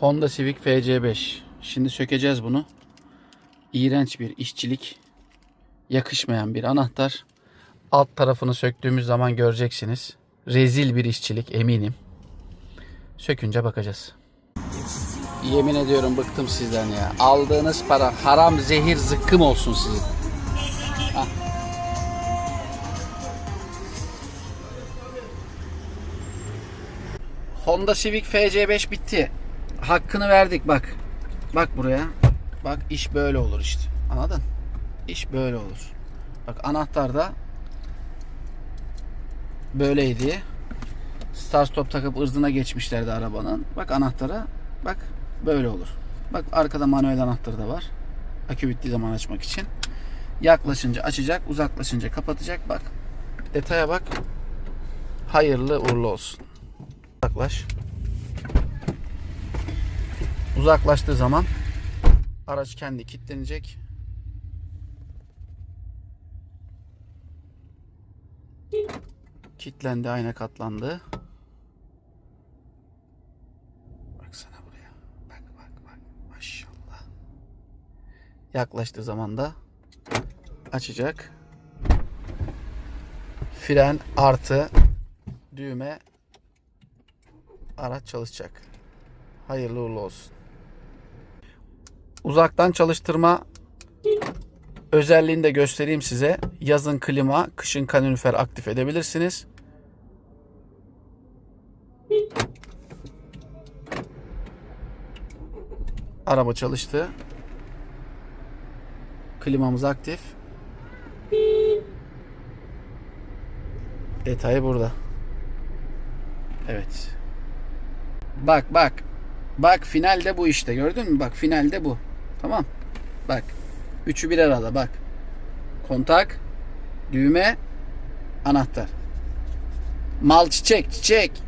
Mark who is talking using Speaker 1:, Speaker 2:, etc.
Speaker 1: Honda Civic FC5. Şimdi sökeceğiz bunu. İğrenç bir işçilik. Yakışmayan bir anahtar. Alt tarafını söktüğümüz zaman göreceksiniz. Rezil bir işçilik eminim. Sökünce bakacağız. Yemin ediyorum bıktım sizden ya. Aldığınız para haram zehir zıkkım olsun sizin. Hah. Honda Civic FC5 bitti. Hakkını verdik bak. Bak buraya. Bak iş böyle olur işte. Anladın? İş böyle olur. Bak anahtar da böyleydi. Start stop takıp ırzına geçmişlerdi arabanın. Bak anahtara. Bak böyle olur. Bak arkada manuel anahtarı da var. Akü bittiği zaman açmak için. Yaklaşınca açacak, uzaklaşınca kapatacak. Bak. Detaya bak. Hayırlı uğurlu olsun. Uzaklaş. Uzaklaştığı zaman araç kendi kilitlenecek. Kilitlendi, ayna katlandı. Baksana buraya. Bak bak bak. Maşallah. Yaklaştığı zaman da açacak. Fren artı düğme araç çalışacak. Hayırlı uğurlu olsun. Uzaktan çalıştırma özelliğini de göstereyim size. Yazın klima, kışın kalorifer aktif edebilirsiniz. Araba çalıştı. Klimamız aktif. Detayı burada. Evet. Bak bak. Bak finalde bu işte gördün mü? Bak finalde bu. Tamam. Bak. Üçü bir arada bak. Kontak, düğme, anahtar. Mal çiçek çiçek.